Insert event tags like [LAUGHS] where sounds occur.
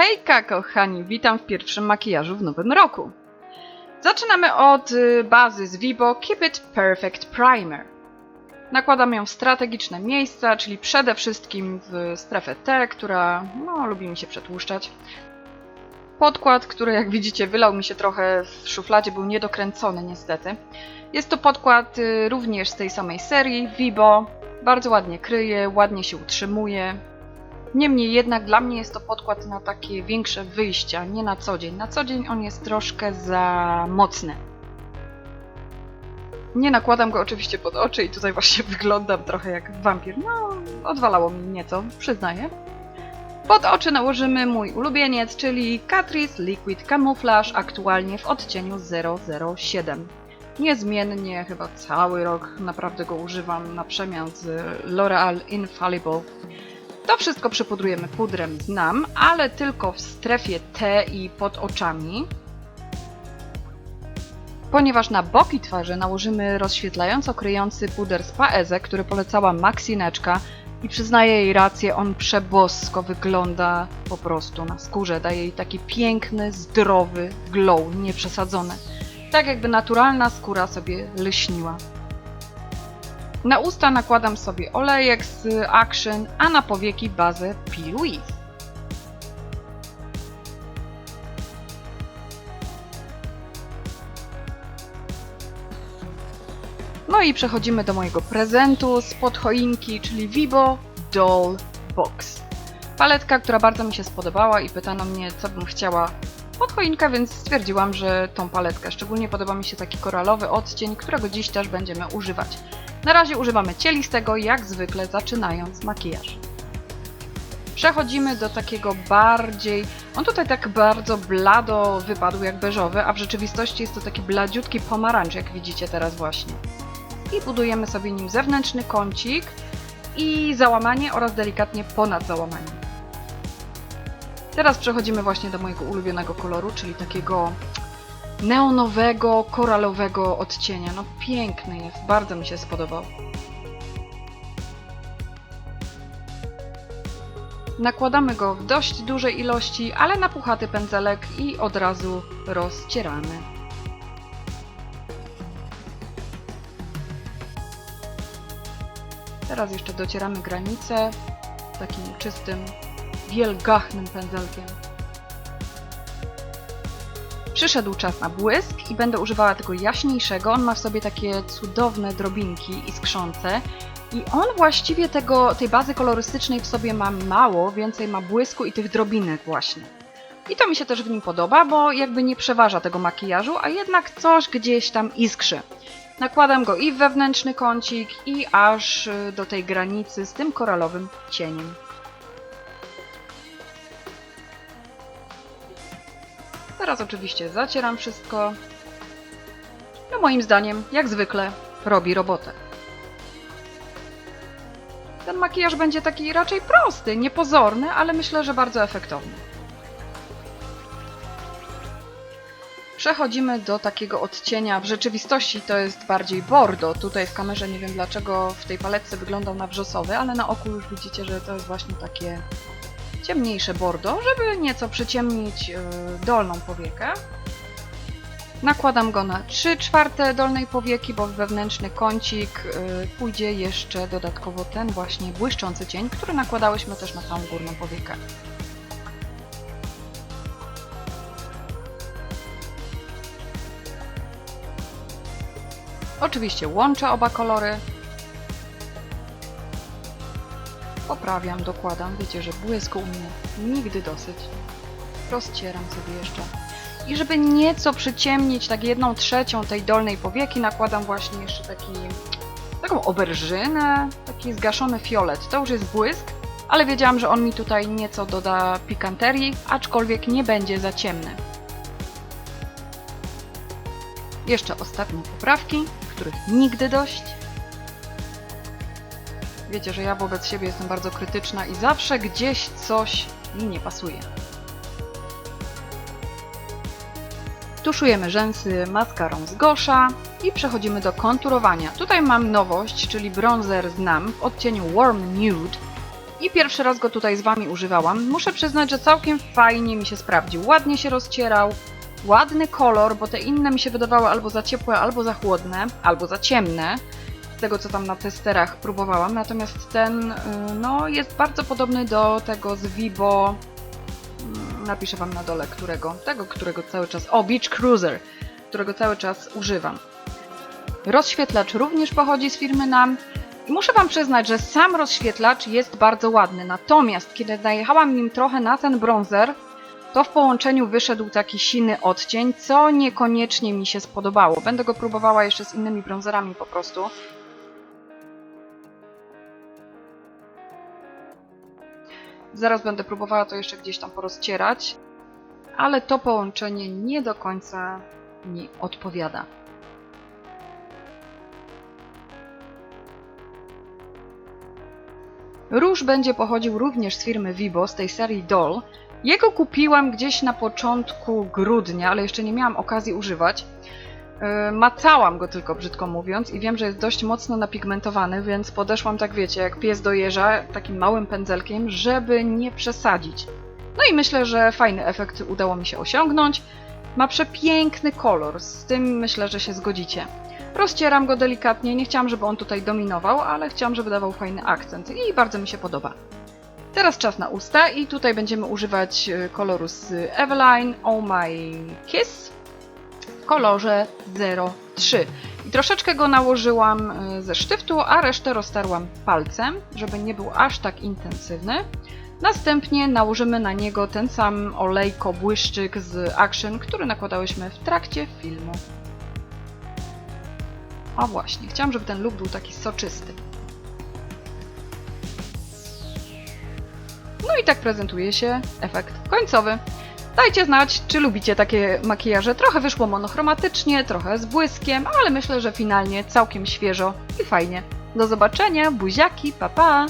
Hejka kochani, witam w pierwszym makijażu w nowym roku. Zaczynamy od y, bazy z Vibo Keep It Perfect Primer. Nakładam ją w strategiczne miejsca, czyli przede wszystkim w strefę T, która no, lubi mi się przetłuszczać. Podkład, który jak widzicie wylał mi się trochę w szufladzie, był niedokręcony niestety. Jest to podkład y, również z tej samej serii, Vibo. Bardzo ładnie kryje, ładnie się utrzymuje, Niemniej jednak dla mnie jest to podkład na takie większe wyjścia, nie na co dzień. Na co dzień on jest troszkę za mocny. Nie nakładam go oczywiście pod oczy i tutaj właśnie [LAUGHS] wyglądam trochę jak wampir. No, odwalało mi nieco, przyznaję. Pod oczy nałożymy mój ulubieniec, czyli Catrice Liquid Camouflage, aktualnie w odcieniu 007. Niezmiennie, chyba cały rok naprawdę go używam na przemian z L'Oreal Infallible to wszystko przypudrujemy pudrem z NAM, ale tylko w strefie T i pod oczami. Ponieważ na boki twarzy nałożymy rozświetlająco kryjący puder z Paeze, który polecała Maxineczka i przyznaję jej rację, on przebosko wygląda po prostu na skórze. Daje jej taki piękny, zdrowy glow, nieprzesadzony. Tak jakby naturalna skóra sobie lśniła. Na usta nakładam sobie olejek z Action, a na powieki bazę P. No i przechodzimy do mojego prezentu z choinki, czyli Vibo Doll Box. Paletka, która bardzo mi się spodobała i pytano mnie, co bym chciała pod choinkę, więc stwierdziłam, że tą paletkę. Szczególnie podoba mi się taki koralowy odcień, którego dziś też będziemy używać. Na razie używamy cielistego, jak zwykle zaczynając makijaż. Przechodzimy do takiego bardziej... On tutaj tak bardzo blado wypadł, jak beżowy, a w rzeczywistości jest to taki bladziutki pomarańcz, jak widzicie teraz właśnie. I budujemy sobie nim zewnętrzny kącik i załamanie oraz delikatnie ponad załamanie. Teraz przechodzimy właśnie do mojego ulubionego koloru, czyli takiego neonowego, koralowego odcienia. No piękny jest, bardzo mi się spodobał. Nakładamy go w dość dużej ilości, ale na puchaty pędzelek i od razu rozcieramy. Teraz jeszcze docieramy granicę takim czystym, wielgachnym pędzelkiem. Przyszedł czas na błysk i będę używała tego jaśniejszego. On ma w sobie takie cudowne drobinki iskrzące. I on właściwie tego, tej bazy kolorystycznej w sobie ma mało, więcej ma błysku i tych drobinek właśnie. I to mi się też w nim podoba, bo jakby nie przeważa tego makijażu, a jednak coś gdzieś tam iskrzy. Nakładam go i w wewnętrzny kącik, i aż y, do tej granicy z tym koralowym cieniem. Teraz oczywiście zacieram wszystko. No moim zdaniem, jak zwykle, robi robotę. Ten makijaż będzie taki raczej prosty, niepozorny, ale myślę, że bardzo efektowny. Przechodzimy do takiego odcienia, w rzeczywistości to jest bardziej bordo. Tutaj w kamerze nie wiem dlaczego w tej paletce wyglądał na wrzosowy, ale na oku już widzicie, że to jest właśnie takie ciemniejsze bordo, żeby nieco przyciemnić yy, dolną powiekę. Nakładam go na 3 czwarte dolnej powieki, bo w wewnętrzny kącik yy, pójdzie jeszcze dodatkowo ten właśnie błyszczący cień, który nakładałyśmy też na całą górną powiekę. Oczywiście łączę oba kolory, Poprawiam, dokładam. Wiecie, że błysku u mnie nigdy dosyć. Rozcieram sobie jeszcze. I żeby nieco przyciemnić tak jedną trzecią tej dolnej powieki, nakładam właśnie jeszcze taki, taką oberżynę, taki zgaszony fiolet. To już jest błysk, ale wiedziałam, że on mi tutaj nieco doda pikanterii, aczkolwiek nie będzie za ciemny. Jeszcze ostatnie poprawki, których nigdy dość. Wiecie, że ja wobec siebie jestem bardzo krytyczna i zawsze gdzieś coś mi nie pasuje. Tuszujemy rzęsy maskarą z Gosza i przechodzimy do konturowania. Tutaj mam nowość, czyli bronzer z NAM w odcieniu Warm Nude. i pierwszy raz go tutaj z Wami używałam. Muszę przyznać, że całkiem fajnie mi się sprawdził. Ładnie się rozcierał, ładny kolor, bo te inne mi się wydawały albo za ciepłe, albo za chłodne, albo za ciemne. Tego, co tam na testerach próbowałam. Natomiast ten, y, no, jest bardzo podobny do tego z Vibo. Mm, Napiszę Wam na dole, którego. Tego, którego cały czas. O, Beach Cruiser, którego cały czas używam. Rozświetlacz również pochodzi z firmy NAM. Muszę Wam przyznać, że sam rozświetlacz jest bardzo ładny. Natomiast kiedy najechałam nim trochę na ten bronzer, to w połączeniu wyszedł taki siny odcień, co niekoniecznie mi się spodobało. Będę go próbowała jeszcze z innymi bronzerami po prostu. Zaraz będę próbowała to jeszcze gdzieś tam porozcierać, ale to połączenie nie do końca mi odpowiada. Róż będzie pochodził również z firmy Vibo, z tej serii Doll. Jego kupiłam gdzieś na początku grudnia, ale jeszcze nie miałam okazji używać. Yy, Macałam go tylko, brzydko mówiąc, i wiem, że jest dość mocno napigmentowany, więc podeszłam, tak wiecie, jak pies do jeża, takim małym pędzelkiem, żeby nie przesadzić. No i myślę, że fajny efekt udało mi się osiągnąć. Ma przepiękny kolor, z tym myślę, że się zgodzicie. Rozcieram go delikatnie, nie chciałam, żeby on tutaj dominował, ale chciałam, żeby dawał fajny akcent i bardzo mi się podoba. Teraz czas na usta i tutaj będziemy używać e, koloru z Eveline Oh My Kiss kolorze 03. I troszeczkę go nałożyłam e, ze sztyftu, a resztę roztarłam palcem, żeby nie był aż tak intensywny. Następnie nałożymy na niego ten sam olejko błyszczyk z Action, który nakładałyśmy w trakcie filmu. O właśnie, chciałam, żeby ten look był taki soczysty. No i tak prezentuje się efekt końcowy. Dajcie znać, czy lubicie takie makijaże. Trochę wyszło monochromatycznie, trochę z błyskiem, ale myślę, że finalnie całkiem świeżo i fajnie. Do zobaczenia, buziaki, pa pa!